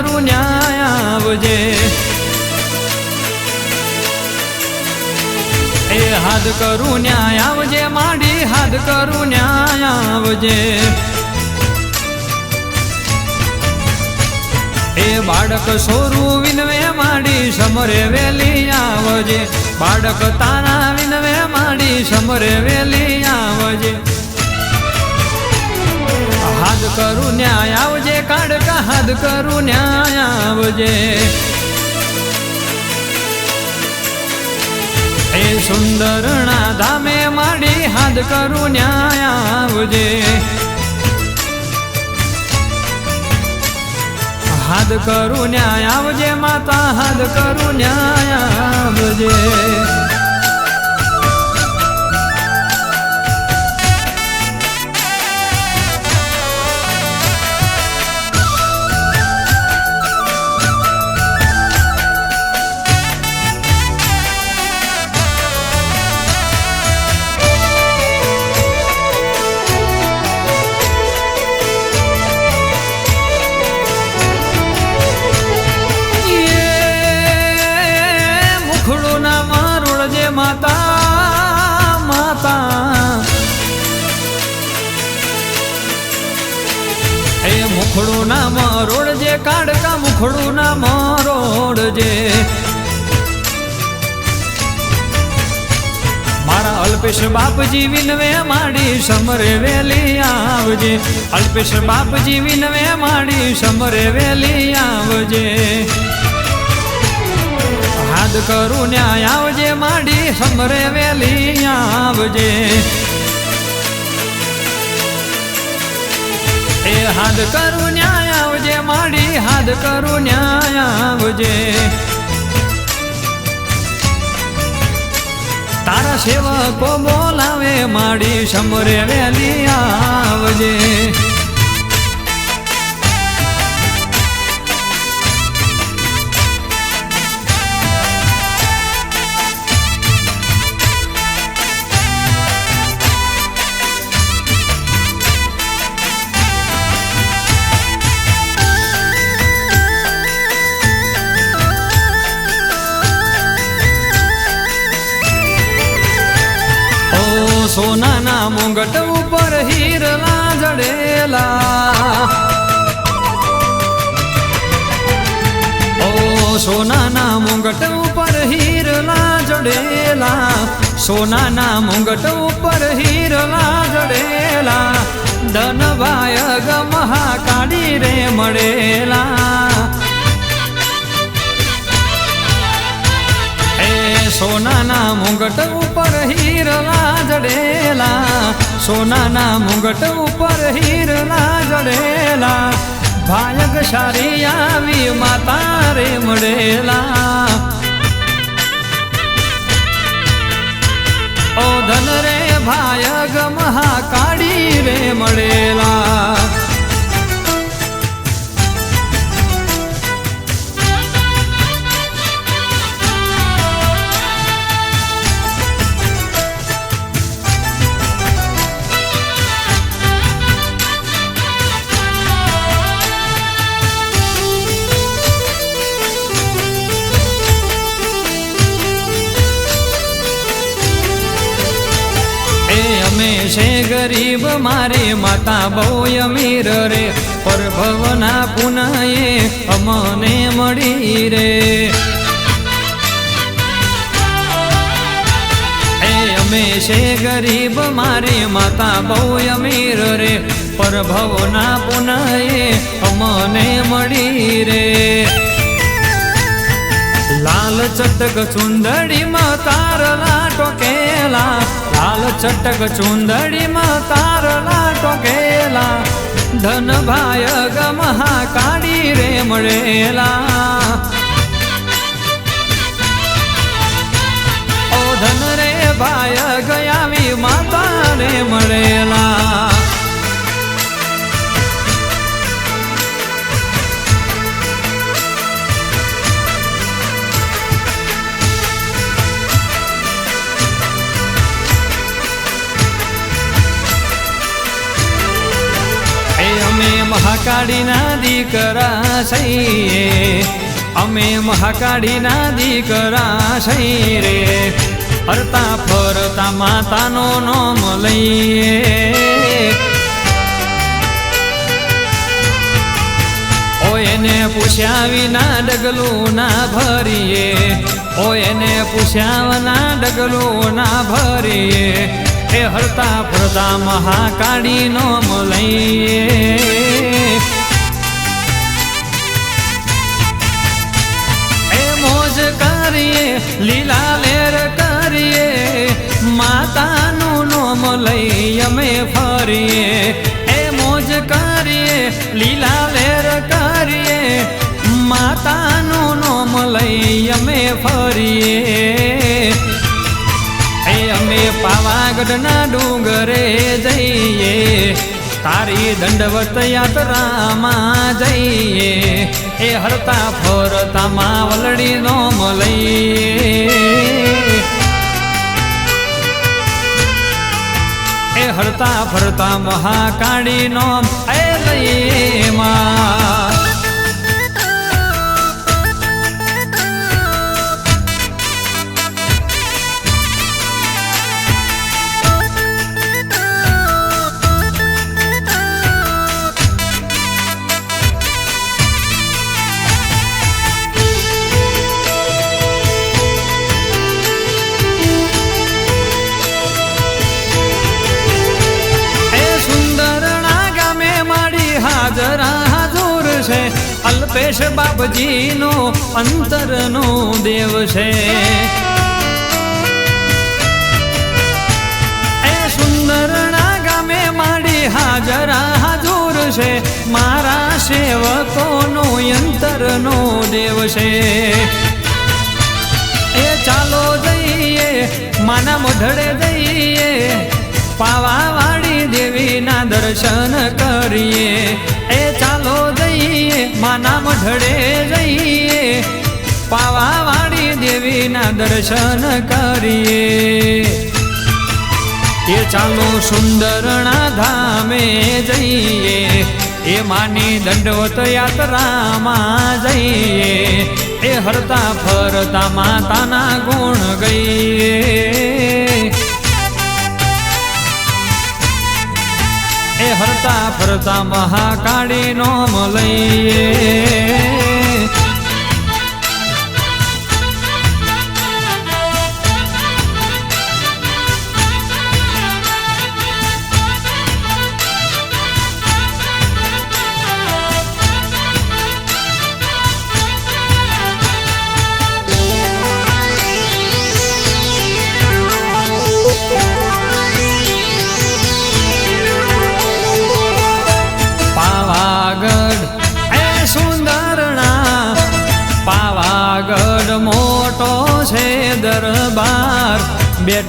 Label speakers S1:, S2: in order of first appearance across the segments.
S1: કરું ન્યાય આવજે. એ હાથ કરું ન્યાય આવજે, માડી હાથ કરું ન્યાય આવજે. એ બાળક સોરું વિનવે, માડી સમરે વેલી આવજે. બાળક તારા વિનવે, માડી સમરે વેલી આવજે. હાથ કરું ન્યાય આવજે કાઢકા હાથ કરું ન્યાય આવજે. એ સુંદરના ધામે માડી હાથ કરું ન્યાય આવજે. હાથ કરું ન્યાય આવજે, માતા હાથ કરું ન્યાય આવજે. અલ્પેશ બાપજી વિનવે માડી સમરે વેલી આવજે. અલ્પેશ બાપજી વિનવે માડી સમરે વેલી આવજે. હાથ કરું ન્યાય આવજે, માડી સમરે વેલી આવજે. એ હાથ કરું ન્યાય આવજે, માડી હાથ કરું ન્યાય આવજે. તારા સેવકો બોલાવે માડી સમરે વેલી આવજે. સોનાના મુંગટ ઉપર હીરલા જડેલા. ઓ સોનાના મુંગટ ઉપર હીરલા જડેલા. સોનાના મુંગટ ઉપર હીરલા જડેલા. ધનભાય ગમહા કાઢી રે મળેલા. સોનાના મુંગટ ઉપર હીરલા જડેલા. સોનાના મુંગટ ઉપર હીરલા જડેલા. ભાયગ સારી આવી માતા રે મળેલા. ઓ ધન રે ભાયગ મહાકાળી રે મળેલા. છે ગરીબ મારે માતા બહુ અમીર રે. પરભવના પુનયે અમને મળી રે. અમે છે ગરીબ મારે માતા બહુ અમીર રે. પરભવના પુનયે અમને મળી રે. લાલ ચટક ચુંદડીમાં તાર ટોકેલા ચટક ચુંદડીમાં તારલા ટોકેલા ધન ભાય ગમહા કાઢી રે મળેલા. ઓ ધન રે ભાય ગયાવી માતા રે મળેલા. મહાકાળીના દીકરા સહીએ. અમે મહાકાળીના દીકરા સહી રે. હરતા ફરતા માતાનો નોમ લઈએ. ઓ એને પૂછ્યા વિના ડગલું ના ભરીએ. ઓ એને પૂછ્યા ના ડગલું ના ભરીએ. એ હરતા ફરતા મહાકાળી નો મલઈએ. એ મોજ કરીએ, લીલા લેર કરીએ, માતાનું નોમ લઈ અમે ફરીએ. એ મોજ કરીએ, લીલા લેર કરીએ, માતાનું નોમ લઈ અમે ફરીએ. પાવાગઢના ડુંગરે જઈએ. તારી દંડવત યાત્રામાં જઈએ. એ હરતા ફરતા માવલડી નો લઈએ હરતા ફરતા મહાકાળી નો એ લઈએ માં. અલ્પેશ બાપજીનો અંતરનો દેવ છે. એ સુંદરના ગામે માડી હાજરા હાજુર છે. મારા સેવકોનો અંતરનો દેવ છે. એ ચાલો જઈએ, માના મોઢડે જઈએ. પાવાવાળી દેવીના દર્શન કરીએ. માના મઢડે જઈએ પાવાવાળી દેવીના દર્શન કરીએ. એ ચાલો સુંદરણા ધામે જઈએ. એ માની દંડવત યાત્રામાં જઈએ. એ હરતા ફરતા માતાના ગુણ ગઈએ. એ હરતા ફરતા મહાકાળી નોમ લઈએ.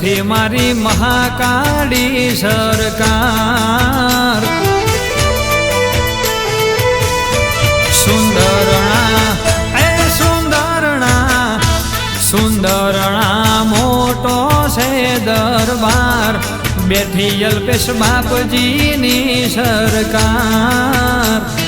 S1: બેઠી મારી મહાકાળી સરકાર. સુંદરણા, એ સુંદરણા સુંદરણા મોટો છે દરબાર. બેઠી અલ્પેશ બાપજીની સરકાર.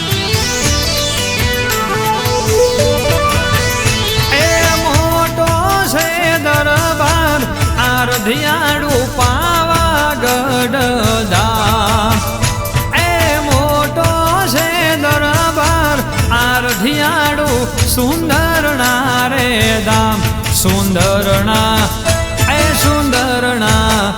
S1: સુંદરણા, એ સુંદરણા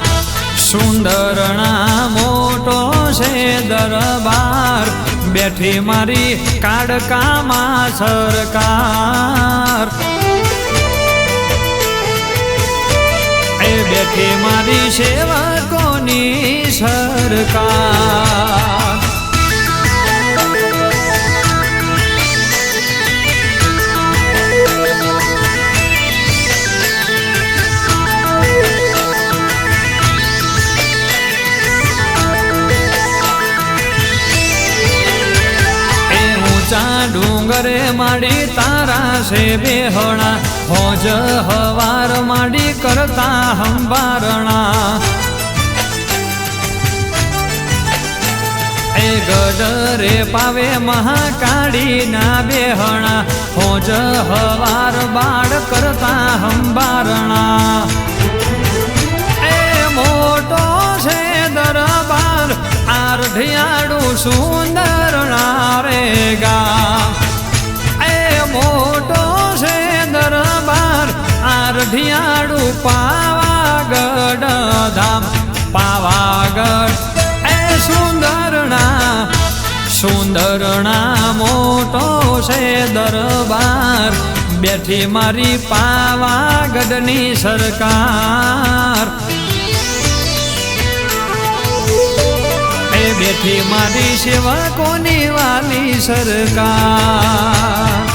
S1: સુંદરણા મોટો છે દરબાર. બેઠી મારી કાડકામાં સરકાર. એ બેઠી મારી સેવકોની સરકાર. માડી તારા છે બેહણા હોજ હવાર માડી કરતા હંબારણા. એ ગડરે પાવે મહાકાળીના બેહણા હોજ હવાર બાળ કરતા હંબારણા. એ મોટો છે દરબાર, આરઢિયાળું સુંદર રે આરઢિયાળું પાવાગઢ ધામ પાવાગઢ એ સુંદરણા સુંદરણા મોટો છે દરબાર, બેઠી મારી પાવાગઢની સરકાર. એ બેઠી મારી સેવકોની વાલી સરકાર.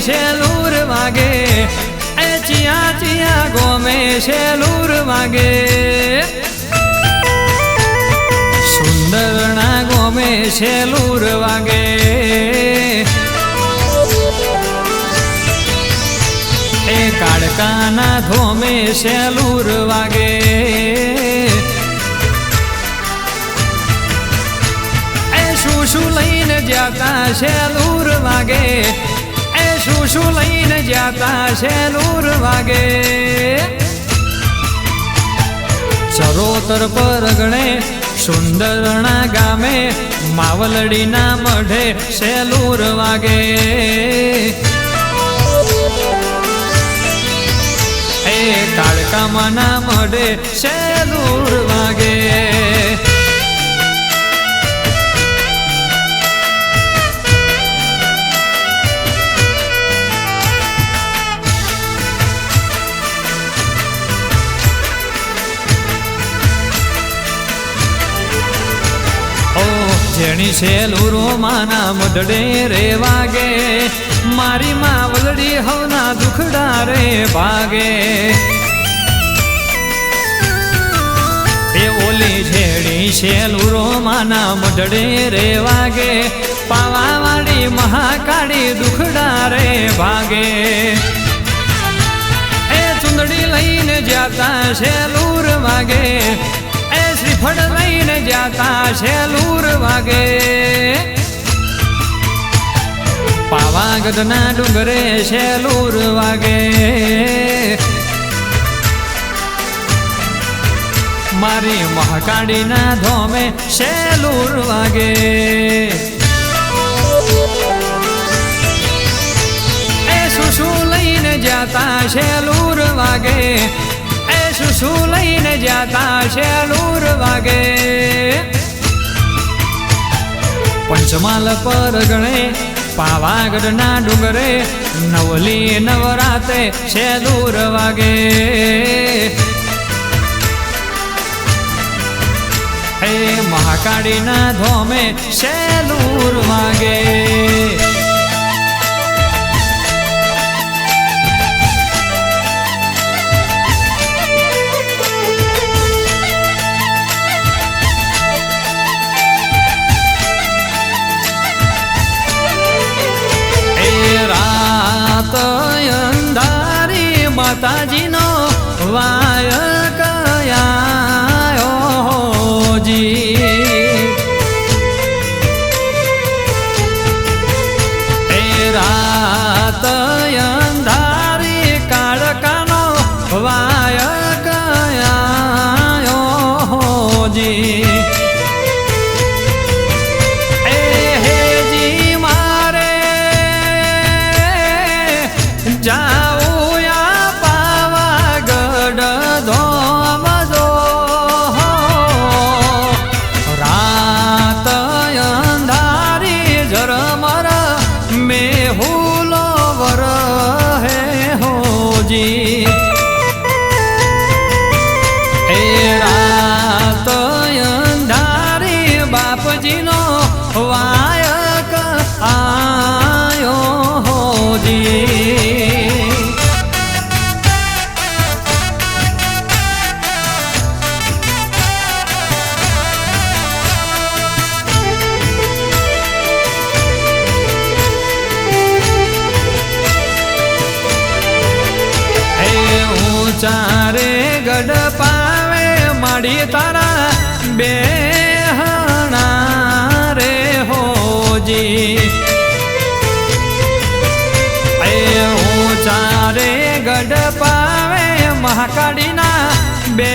S1: છે લૂર વાગે. એ ચિયા ચિયા ગોમે છે લૂર વાગે. સુંદરના ગોમે છે વાગે. એ કાળકાના ધોમે છે લૂર વાગે. શું શું લઈને છે લૂર વાગે. શું શું લઈને જાતા છે લૂર વાગે. ચરોતર પર ગણે સુંદરણા ગામે, માવલડીના મઢે સેલુર વાગે. એ કાળકામાના મઢે સેલુર વાગે. જેણી સેલુરો માના મઢડે રે વાગે, મારી માવલડી હવના દુખડા રે ભાગે. એ ઓલી છેડી શેલુરો માના મઢડે રે વાગે પાવાવાળી મહાકાળી દુખડા રે ભાગે. એ ચુંદડી લઈને જાતા શેલુર વાગે લઈને જાતા શેલુર વાગે. પાવાગઢના ડુંગરે શેલુર વાગે. મારી મહાકાળીના ધોમે શેલુર વાગે. એ શું લઈને જાતા શેલુર વાગે. શું લઈને જાતા શેલુર વાગે. પંચમાલ પર ગણે પાવાગઢના ડુંગરે નવલી નવરાતે શેલુર વાગે. હે મહાકાળીના ધોમે શેલુર વાગે. માતાજીનો વાય 自己。તારા બે હણા રે હોજી એ હું ચારે ગઢ પાવે મહાકાળીના બે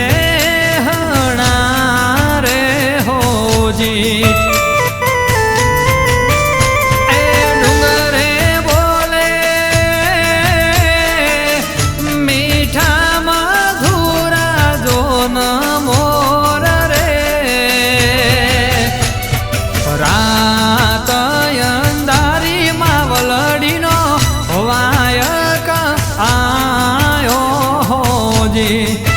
S1: você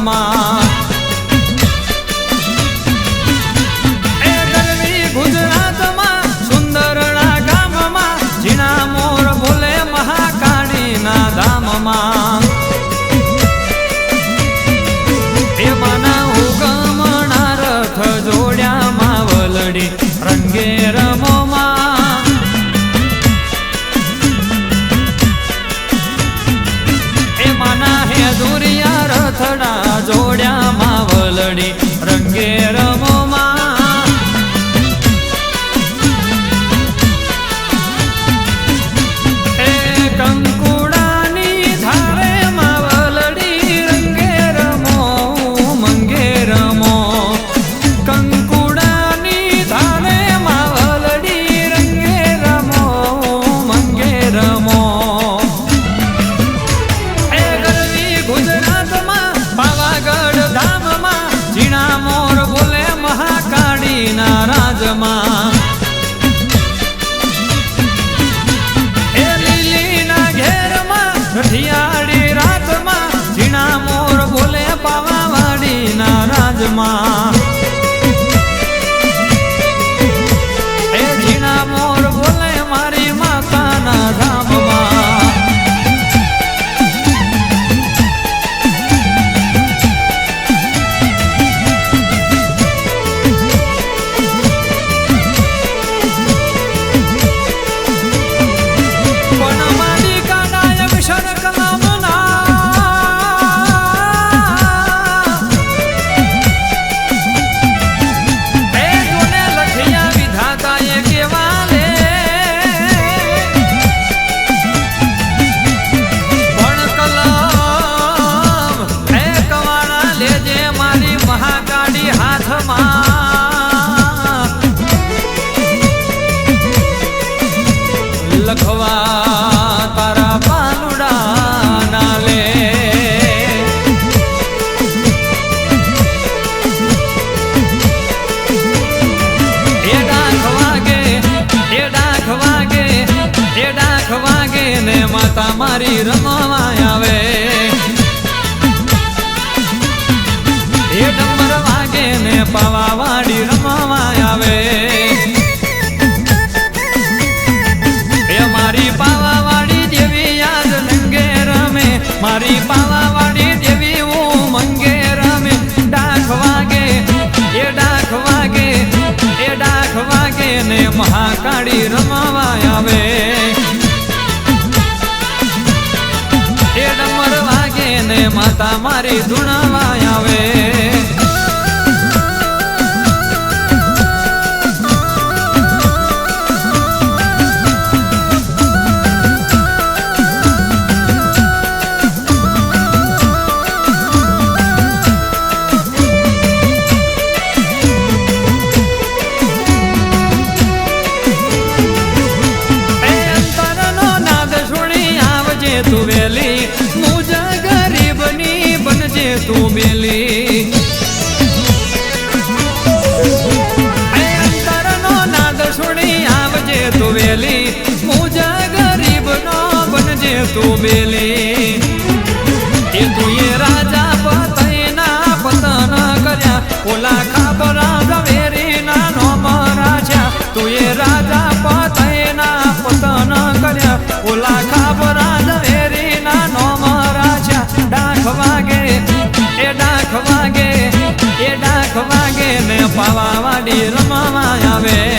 S1: mama. money. zaman. મારી રમવા તું એ અંતરનો નાદ સુણી આવજે તું વેલી. મુજ ગરીબનો બનજે તું બેલી એ ડાખ વાગે એ ડાખ વાગે ને પાવા વાડી રમાવા આવે.